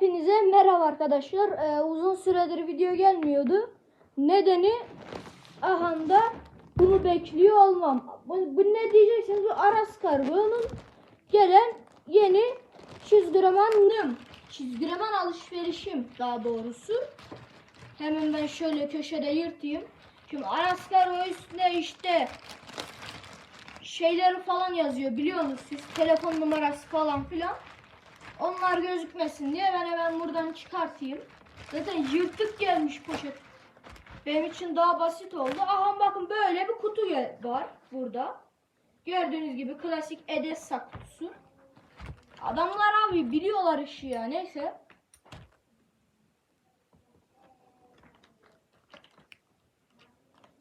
Hepinize merhaba arkadaşlar. Ee, uzun süredir video gelmiyordu. Nedeni ahanda bunu bekliyor olmam. Bu, bu ne diyeceksiniz? Bu Aras Kargo'nun gelen yeni çizgi romanım. Çizgi roman alışverişim daha doğrusu. Hemen ben şöyle köşede yırtayım. Şimdi Aras Kargo üstüne işte şeyleri falan yazıyor biliyorsunuz siz telefon numarası falan filan. Onlar gözükmesin diye ben hemen buradan çıkartayım. Zaten yırtık gelmiş poşet. Benim için daha basit oldu. Aha bakın böyle bir kutu var burada. Gördüğünüz gibi klasik Edessa kutusu. Adamlar abi biliyorlar işi ya neyse.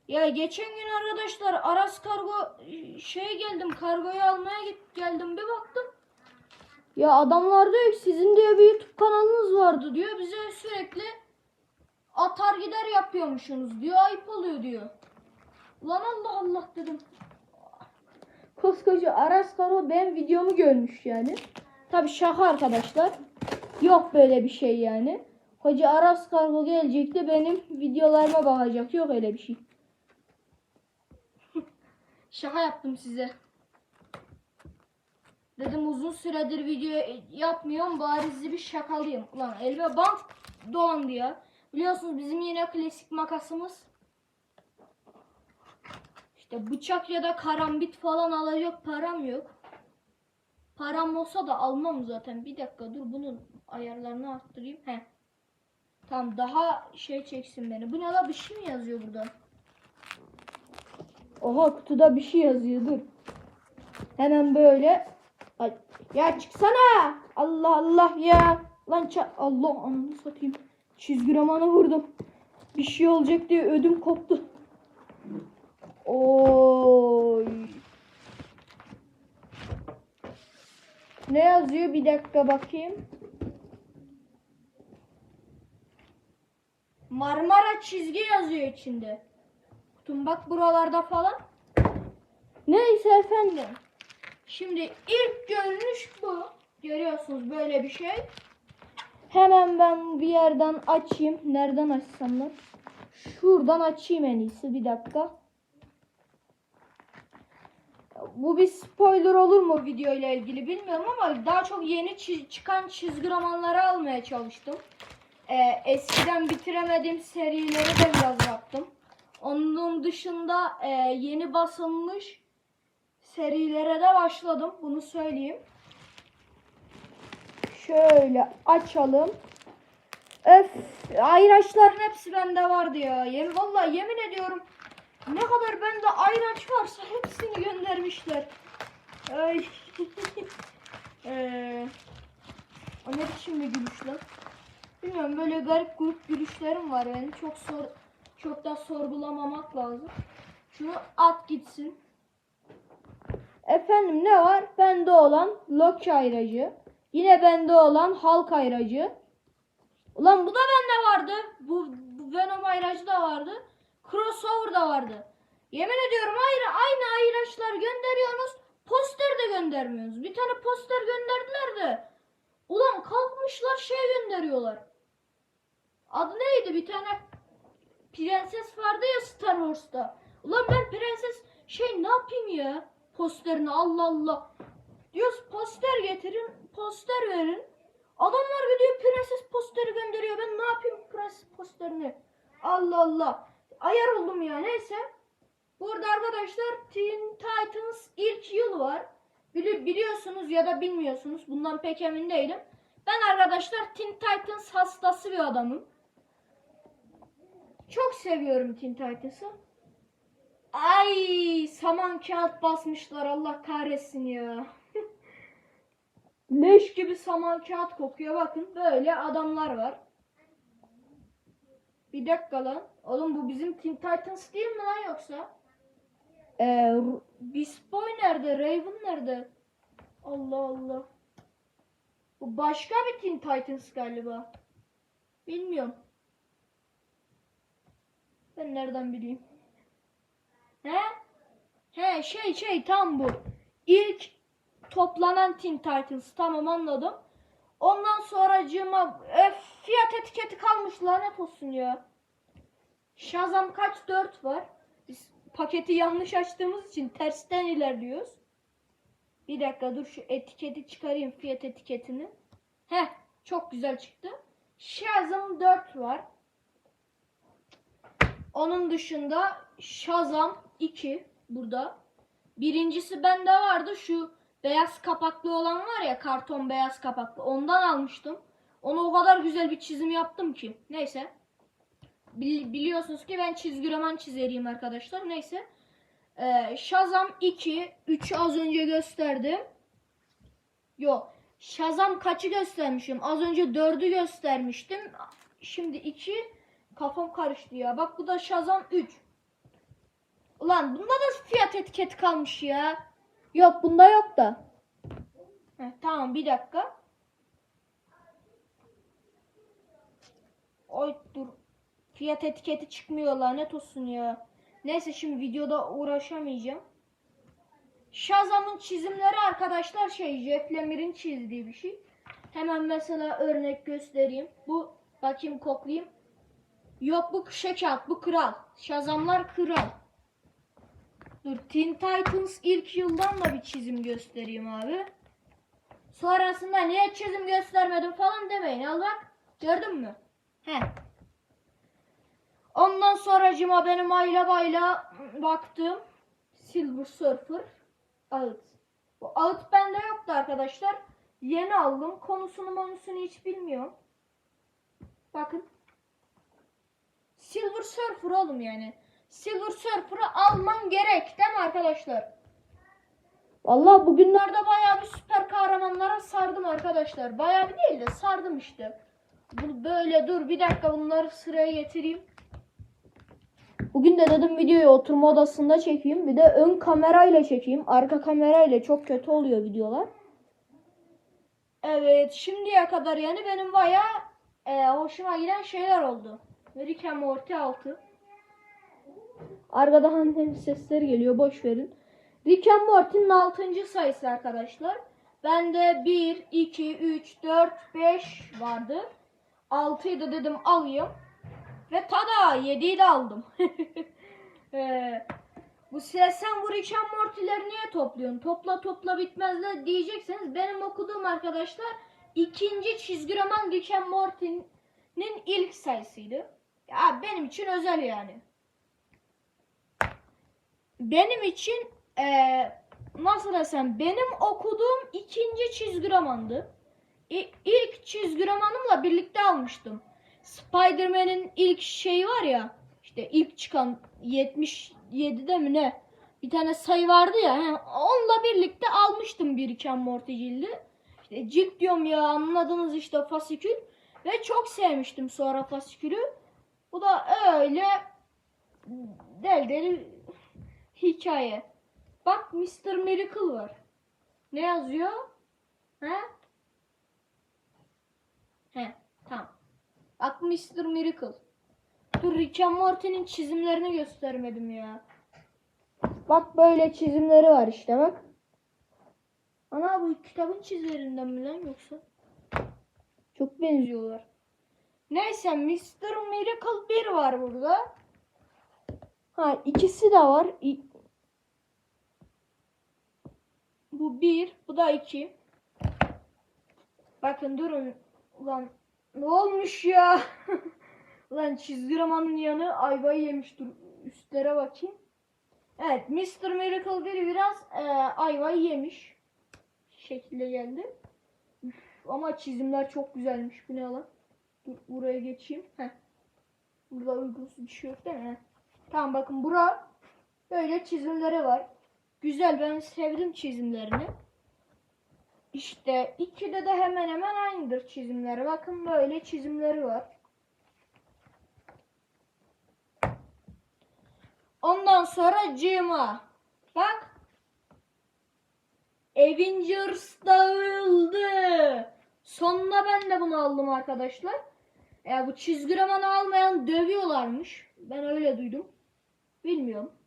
Ya geçen gün arkadaşlar Aras Kargo şey geldim kargoyu almaya git geldim bir baktım. Ya adamlar diyor ki sizin diyor bir YouTube kanalınız vardı diyor. Bize sürekli atar gider yapıyormuşsunuz diyor. Ayıp oluyor diyor. Ulan Allah Allah dedim. Koskoca Aras Karo benim videomu görmüş yani. Tabi şaka arkadaşlar. Yok böyle bir şey yani. Hoca Aras Kargo gelecek de benim videolarıma bakacak. Yok öyle bir şey. şaka yaptım size. Dedim uzun süredir video yapmıyorum bari bir şakalayayım. Ulan elime bant dolandı ya. Biliyorsunuz bizim yine klasik makasımız. İşte bıçak ya da karambit falan alacak param yok. Param olsa da almam zaten. Bir dakika dur bunun ayarlarını arttırayım. He. Tamam daha şey çeksin beni. Bu ne la bir şey mi yazıyor burada? Oha kutuda bir şey yazıyor dur. Hemen böyle ya çıksana. Allah Allah ya. Lan Allah anını satayım. Çizgi romanı vurdum. Bir şey olacak diye ödüm koptu. Oy. Ne yazıyor? Bir dakika bakayım. Marmara çizgi yazıyor içinde. Kutum bak buralarda falan. Neyse efendim. Şimdi ilk görünüş bu. Görüyorsunuz böyle bir şey. Hemen ben bir yerden açayım. Nereden açsam lan? Şuradan açayım en iyisi. Bir dakika. Bu bir spoiler olur mu video ile ilgili bilmiyorum ama daha çok yeni çi- çıkan çizgi romanları almaya çalıştım. Ee, eskiden bitiremediğim serileri de biraz yaptım. Onun dışında e, yeni basılmış serilere de başladım. Bunu söyleyeyim. Şöyle açalım. Öf, ayraçların hepsi bende vardı ya. Yemin, vallahi yemin ediyorum ne kadar bende ayraç varsa hepsini göndermişler. Ay. Eee, o ne biçim bir gülüş lan? Bilmiyorum böyle garip grup gülüşlerim var benim. Çok sor çok da sorgulamamak lazım. Şunu at gitsin. Efendim ne var? Bende olan Loki ayracı. Yine bende olan Hulk ayracı. Ulan bu da bende vardı. Bu, bu Venom ayracı da vardı. Crossover da vardı. Yemin ediyorum ayrı aynı ayraçlar gönderiyorsunuz. Poster de göndermiyorsunuz. Bir tane poster gönderdiler de. Ulan kalkmışlar şey gönderiyorlar. Adı neydi? Bir tane prenses vardı ya Star Wars'ta. Ulan ben prenses şey ne yapayım ya? Posterini Allah Allah. Diyoruz poster getirin, poster verin. Adamlar gidiyor prenses posteri gönderiyor. Ben ne yapayım prenses posterini? Allah Allah. Ayar oldum ya neyse. Burada arkadaşlar Teen Titans ilk yıl var. Bili- biliyorsunuz ya da bilmiyorsunuz. Bundan pek emin değilim. Ben arkadaşlar Teen Titans hastası bir adamım. Çok seviyorum Teen Titans'ı. Ay saman kağıt basmışlar Allah kahretsin ya. Leş gibi saman kağıt kokuyor bakın böyle adamlar var. Bir dakika lan. Oğlum bu bizim Teen Titans değil mi lan yoksa? Ee, Beast Boy nerede? Raven nerede? Allah Allah. Bu başka bir Teen Titans galiba. Bilmiyorum. Ben nereden bileyim? He? He şey şey tam bu. İlk toplanan Teen Titans tamam anladım. Ondan sonracığıma Ama e, fiyat etiketi kalmış lanet olsun ya. Shazam kaç 4 var. Biz paketi yanlış açtığımız için tersten ilerliyoruz. Bir dakika dur şu etiketi çıkarayım fiyat etiketini. Heh çok güzel çıktı. Shazam 4 var. Onun dışında Shazam 2 burada. Birincisi bende vardı şu beyaz kapaklı olan var ya karton beyaz kapaklı ondan almıştım. Onu o kadar güzel bir çizim yaptım ki. Neyse. Bil- biliyorsunuz ki ben çizgi roman çizeriyim arkadaşlar. Neyse. Ee, Shazam 2, 3'ü az önce gösterdim. Yok. Shazam kaçı göstermişim? Az önce 4'ü göstermiştim. Şimdi 2 kafam karıştı ya. Bak bu da Shazam 3. Ulan bunda da fiyat etiketi kalmış ya. Yok bunda yok da. Heh, tamam bir dakika. Oy dur. Fiyat etiketi çıkmıyor lanet olsun ya. Neyse şimdi videoda uğraşamayacağım. Shazam'ın çizimleri arkadaşlar şey Jeff Lemire'in çizdiği bir şey. Hemen mesela örnek göstereyim. Bu bakayım koklayayım. Yok bu şekat bu kral. Shazamlar kral. Dur Teen Titans ilk yıldan da bir çizim göstereyim abi. Sonrasında niye çizim göstermedim falan demeyin. Al bak. Gördün mü? He. Ondan sonracıma benim ayla bayla baktım. Silver Surfer. Ağıt. Bu ağıt bende yoktu arkadaşlar. Yeni aldım. Konusunu konusunu hiç bilmiyorum. Bakın. Silver Surfer oğlum yani. Silver Surfer'ı alman gerek değil mi arkadaşlar? Vallahi bugün Günlerde bayağı bir süper kahramanlara sardım arkadaşlar. Bayağı bir değil de sardım işte. Bu böyle dur bir dakika bunları sıraya getireyim. bugün de dedim videoyu oturma odasında çekeyim. Bir de ön kamerayla çekeyim. Arka kamerayla çok kötü oluyor videolar. Evet şimdiye kadar yani benim bayağı e, hoşuma giden şeyler oldu. Rick and Morty 6. Arkada annenin sesleri geliyor. Boş verin. Rick and Morty'nin 6. sayısı arkadaşlar. Bende 1, 2, 3, 4, 5 vardı. 6'yı da dedim alayım. Ve tada 7'yi de aldım. Ee, bu sen bu Rick and Morty'leri niye topluyorsun? Topla topla bitmezler diyecekseniz benim okuduğum arkadaşlar ikinci çizgi roman Rick and Morty'nin ilk sayısıydı. Ya benim için özel yani benim için eee, nasıl desem benim okuduğum ikinci çizgi romandı. İ- İlk çizgi romanımla birlikte almıştım. Spider-Man'in ilk şeyi var ya işte ilk çıkan 77'de mi ne bir tane sayı vardı ya he, onunla birlikte almıştım bir Rick and Morty cildi. İşte cilt diyorum ya anladınız işte fasikül ve çok sevmiştim sonra fasikülü. Bu da öyle del deli hikaye. Bak Mr. Miracle var. Ne yazıyor? He? He, tamam. Bak Mr. Miracle. Dur Rick and Morty'nin çizimlerini göstermedim ya. Bak böyle çizimleri var işte bak. Ana bu kitabın çizimlerinden mi lan yoksa? Çok benziyor. Diyorlar. Neyse Mr. Miracle 1 var burada. Ha ikisi de var. İ- Bu 1, bu da 2. Bakın durun. Ulan ne olmuş ya? Ulan çizgi romanın yanı ayvayı yemiş. Dur üstlere bakayım. Evet Mr. Miracle 1 biraz e, ayvayı yemiş. Şekilde geldi. Üf, ama çizimler çok güzelmiş. Bu ne lan? Dur buraya geçeyim. Heh. Burada uygunsuz bir şey yok değil mi? Tamam bakın bura böyle çizimleri var. Güzel ben sevdim çizimlerini. İşte ikide de hemen hemen aynıdır çizimleri. Bakın böyle çizimleri var. Ondan sonra Cima. Bak. Avengers dağıldı. Sonunda ben de bunu aldım arkadaşlar. Ya bu çizgi romanı almayan dövüyorlarmış. Ben öyle duydum. Bilmiyorum.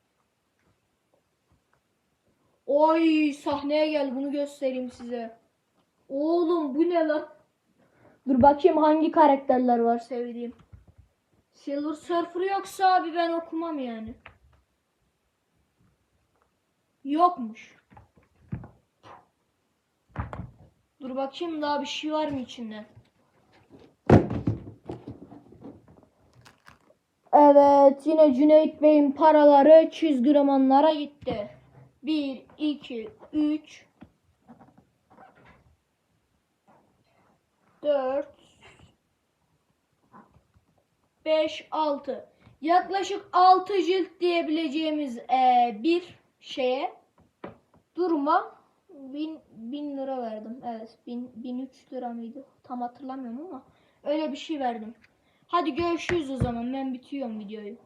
Oy sahneye gel bunu göstereyim size. Oğlum bu ne lan? Dur bakayım hangi karakterler var sevdiğim. Silver Surfer yoksa abi ben okumam yani. Yokmuş. Dur bakayım daha bir şey var mı içinde? Evet yine Cüneyt Bey'in paraları çizgi romanlara gitti. 1, 2, 3 4 5, 6 Yaklaşık 6 cilt diyebileceğimiz eee, bir şeye duruma 1000 1000 lira verdim. Evet, 1000 1003 lira mıydı? Tam hatırlamıyorum ama öyle bir şey verdim. Hadi görüşürüz o zaman. Ben bitiyorum videoyu.